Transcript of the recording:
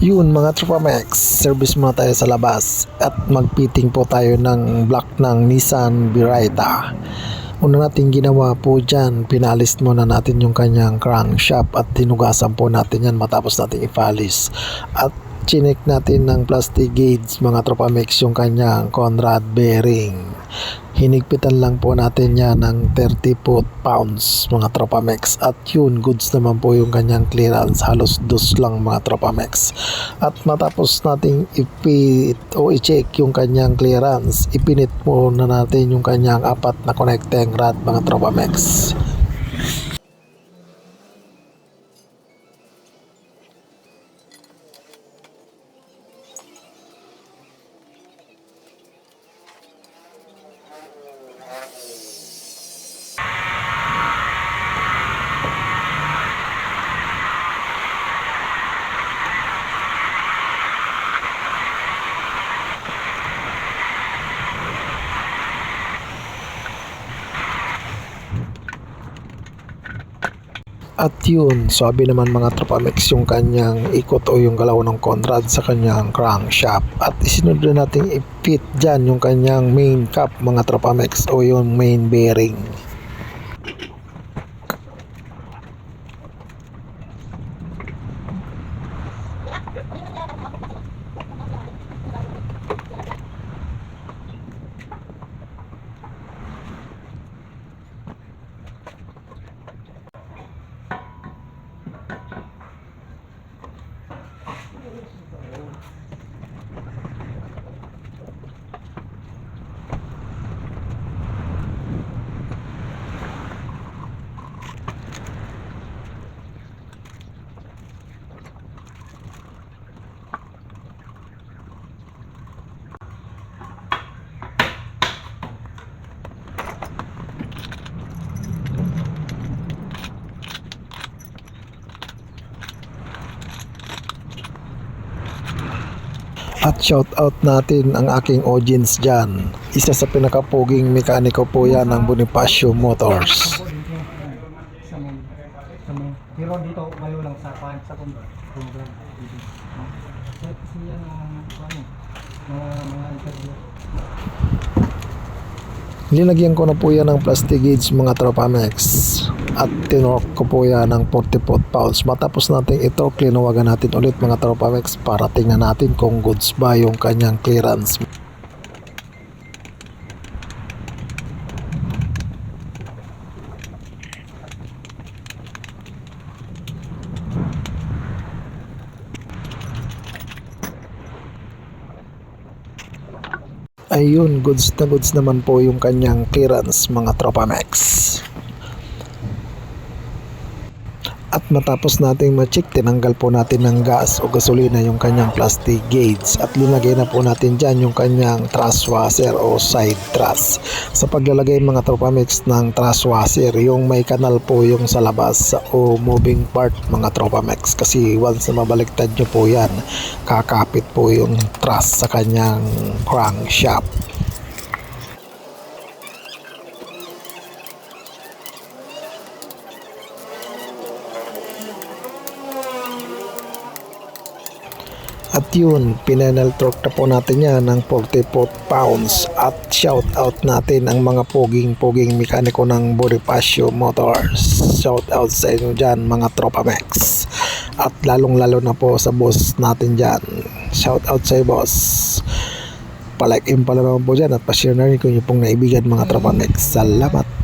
Yun mga Tropamex, service muna tayo sa labas at magpiting po tayo ng block ng Nissan Beretta. Una natin ginawa po dyan, pinalis muna natin yung kanyang crankshaft at tinugasan po natin yan matapos natin ipalis. At chinek natin ng plastic gauge mga Tropamex yung kanyang Conrad bearing. Hinigpitan lang po natin yan ng 30 foot pounds mga Tropamex at yun goods naman po yung kanyang clearance. Halos dos lang mga Tropamex at matapos nating ipit o i-check yung kanyang clearance ipinit po na natin yung kanyang apat na connecting rod mga Tropamex At yun, sabi naman mga Tropamex yung kanyang ikot o yung galaw ng Conrad sa kanyang crankshaft. At isinunod na natin i-fit dyan yung kanyang main cap mga Tropamex o yung main bearing. At shout out natin ang aking audience dyan. Isa sa pinakapuging mekaniko po yan ng Bonifacio Motors. Pero dito malo lang sa pan sa dito. Sa siya na ano, mga interview. Linagyan ko na po yan ng plastic gauge mga Tropamex at tinork ko po yan ng 40 foot pounds. Matapos natin ito, klinawagan natin ulit mga Tropamex para tingnan natin kung goods ba yung kanyang clearance. Ayun, goods na goods naman po yung kanyang clearance mga Tropamex. At matapos nating ma-check, tinanggal po natin ng gas o gasolina yung kanyang plastic gauge at linagay na po natin dyan yung kanyang truss washer o side truss. Sa paglalagay mga Tropamex ng truss washer, yung may kanal po yung sa labas o moving part mga Tropamex kasi once na mabaliktad nyo po yan, kakapit po yung truss sa kanyang crankshaft. At yun, pinanel torque na po natin yan ng 44 pounds at shout out natin ang mga poging-poging mekaniko ng Bonifacio Motors. Shout out sa inyo dyan mga Tropa Max. At lalong lalo na po sa boss natin dyan. Shout out sa iyo boss. Palike in pala naman po dyan at pa-share na rin kung yung pong naibigan mga Tropa Max. Salamat.